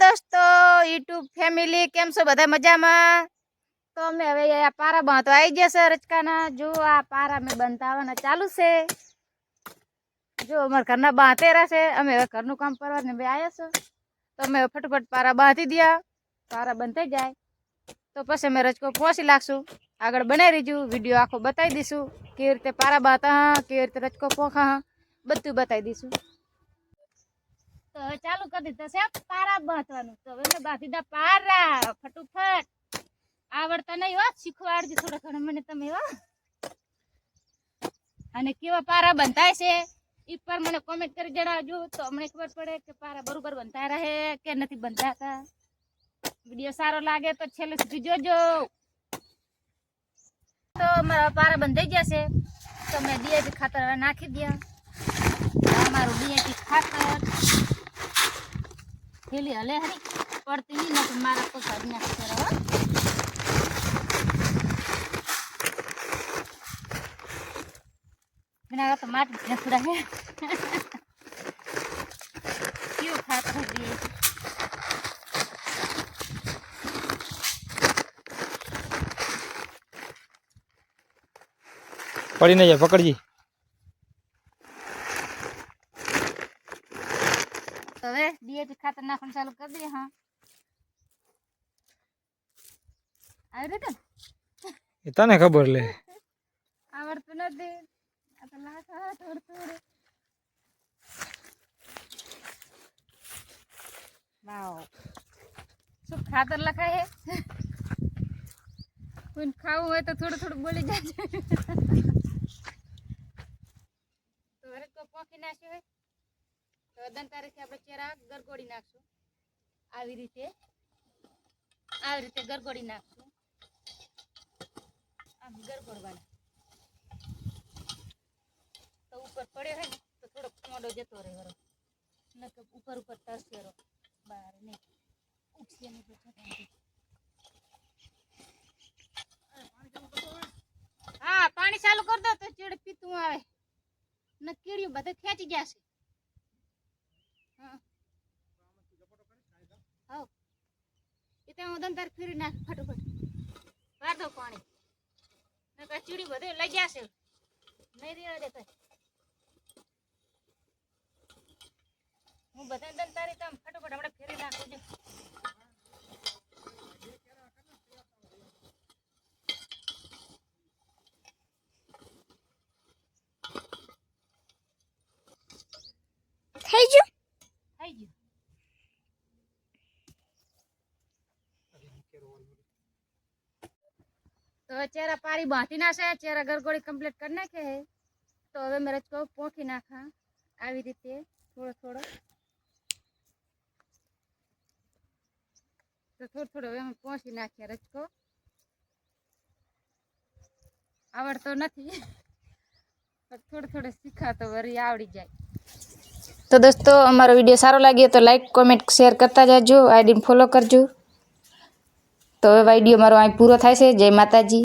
દોસ્તો YouTube family કેમ છો? બધા મજામાં? તો અમે હવે આ પારા બાંધો આવી ગયા છે રચકાના જો આ પારા મેં બંધાવાના ચાલુ છે. જો અમારા ઘરના બાંધેરા છે. અમે હવે ઘરનું કામ કરવાને બે આવ્યા છો. તો અમે ફટાફટ પારા બાંધી દયા. પારા બંધાઈ જાય. તો પછી અમે રચકો પહોંચી લાગશું. આગળ બનાવી રહીશું વીડિયો આખો બતાવી દઈશું. કેવી રીતે પારા બાંધા, કેવી રીતે રચકો પોખા બધું બતાવી દઈશું. તો હવે ચાલુ કરી દીધા છે પારા બાંધવાનું. તો હવે બાંધી દીધા પારા. ફટુફટ. આવડતા નહીં હો, શીખવાડજો થોડા ઘણા મને તમે હો. અને કેવા પારા બંધાય છે, એ પર મને કોમેન્ટ કરી જણાવજો. તો અમને ખબર પડે કે પારા બરોબર બંધાય રહે કે નથી બંધાતા. વીડિયો સારો લાગે તો છેલ્લે સુધી જોજો. તો મારા પારા બંધાઈ ગયા છે. તો મેં ડીએપી ખાતર નાખી દયા મારું ડીએપી ખાતર. થેલી હલે હરી પડતી નહીં નથી મારા તો કાઢી बिना હો. એના તો માટી ઢેફડા હે. કેવું ખાતર દઈએ? પડી નહીં જાય, પકડજી. તો હવે ડીએપી ખાતર નાખવાનું ચાલુ કરી દઈએ હા. આવી રીતે? એ તને ખબર લે. આવડતું નથી. આ તો લાખા આવડતું રે. વાવ. શું ખાતર લખાય હે કોઈને ખાવું હોય તો થોડું થોડું બોલી જાય તો પોખી નાખ્યો હોય. તો દન તારીખે આપણે ચેરા ગરગોડી નાખશું. આવી રીતે આવી રીતે ગરગોડી નાખશું. આમ ગરગોડવાના તો ઉપર પડ્યો હોય ને, તો થોડોક મોડો જતો રહે વરો. નકર ઉપર ઉપર તરસ્યો રહો બહાર નહીં ઉઠશે પછી હા, પાણી ચાલુ કરી દો તો ચેડ પીતું આવે. ન કીડ્યું બધે ખેંચી ગયા હા એ ફીરી નાખ ફટોફટ. વાર દો પાણી. નકર ચીડી બધું લઈ જશે નહીં રેવા દે કઈ હું બધા દન તારી તમ ફટોફટ હમણાં ફેરી નાખું છું થઈ ગયું થઈ ગયું તો હવે ચેરા પારી બાંધી નાખે, ચેરા ગરગોળી કમ્પ્લીટ કરી નાખે હે. તો હવે મેં રચકો પોખી નાખા આવી રીતે, થોડો થોડો. તો થોડો થોડો હવે અમે પહોંચી નાખ્યા રચકો આવડતો નથી, પણ થોડો થોડો શીખાતો વરી આવડી જાય. તો દોસ્તો, અમારો વીડિયો સારો લાગ્યો તો લાઈક કોમેન્ટ શેર કરતા જાજો. આઈડીને ફોલો કરજો. તો હવે વીડિયો મારો અહીં પૂરો થાય છે. જય માતાજી.